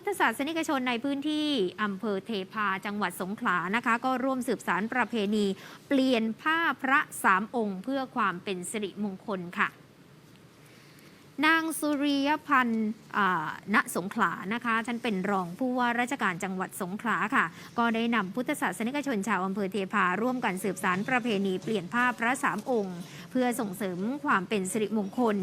ทธศาสนิกชนในพื้นที่อำเภอเทพาจังหวัดสงขลานะคะ ก็ร่วมสืบสารประเพณี เปลี่ยนผ้าพระสามองค์ เพื่อความเป็นสิริมงคลค่ะ นางสุริยพันธ์ณสงขลานะคะท่านเป็นรองผู้ว่าราชการจังหวัดสงขลาค่ะ ก็ได้นำพุทธศาสนิกชนชาวอำเภอเทพาร่วมกันสืบสารประเพณีเปลี่ยนผ้าพระสามองค์ เพื่อส่งเสริมความเป็นสิริมงคล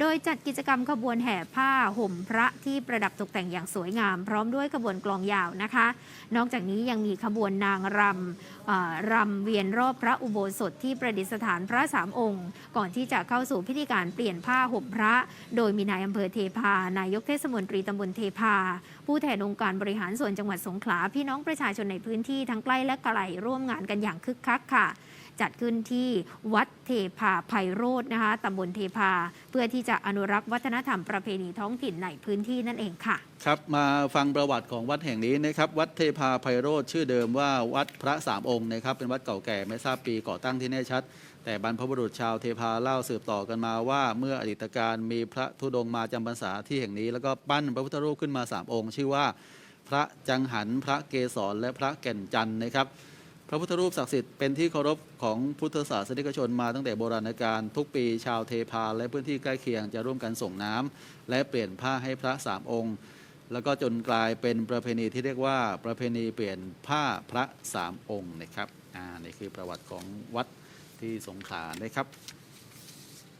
โดยจัดกิจกรรมขบวนแห่ผ้าห่มพระที่ประดับตกแต่งอย่างสวยงาม พร้อมด้วยขบวนกลองยาวนะคะ นอกจากนี้ยังมีขบวนนางรำรำเวียนรอบพระอุโบสถที่ประดิษฐานพระสามองค์ ก่อนที่จะเข้าสู่พิธีการเปลี่ยนผ้าห่มพระโดยมีนายอำเภอเทพา นายกเทศมนตรีตำบลเทพา ผู้แทนองค์การบริหารส่วนจังหวัดสงขลา พี่น้องประชาชนในพื้นที่ทั้งใกล้และไกลร่วมงานกันอย่างคึกคักค่ะ จัดขึ้นที่วัดเทพาไพโรจน์นะคะตำบลเทพา เพื่อที่จะอนุรักษ์วัฒนธรรมประเพณีท้องถิ่นในพื้นที่นั่นเองค่ะ ครับมาฟังประวัติของวัดแห่งนี้นะครับวัดเทพาไพโรธชื่อเดิมว่าวัดพระสามองค์นะครับเป็นวัดเก่าแก่ไม่ทราบปีก่อตั้งที่แน่ชัด แต่บรรพบุรุษชาวเทพาเล่าสืบต่อกันมาว่า เมื่ออดีตการมีพระธุดงค์มาจำพรรษาที่แห่งนี้ แล้วก็ปั้นพระพุทธรูปขึ้นมาสามองค์ ชื่อว่า พระจังหันพระเกศรและพระแก่นจันทร์นะครับ พระพุทธรูปศักดิ์สิทธิ์เป็นที่เคารพของพุทธศาสนิกชนมาตั้งแต่โบราณกาลทุกปีชาวเทพาและพื้นที่ใกล้เคียงจะร่วมกันส่งน้ำและเปลี่ยนผ้าให้พระสามองค์ แล้วก็จนกลายเป็นประเพณีที่เรียกว่าประเพณีเปลี่ยนผ้าพระสามองค์นะครับอ่านี่คือประวัติของวัดที่สงขลานะครับ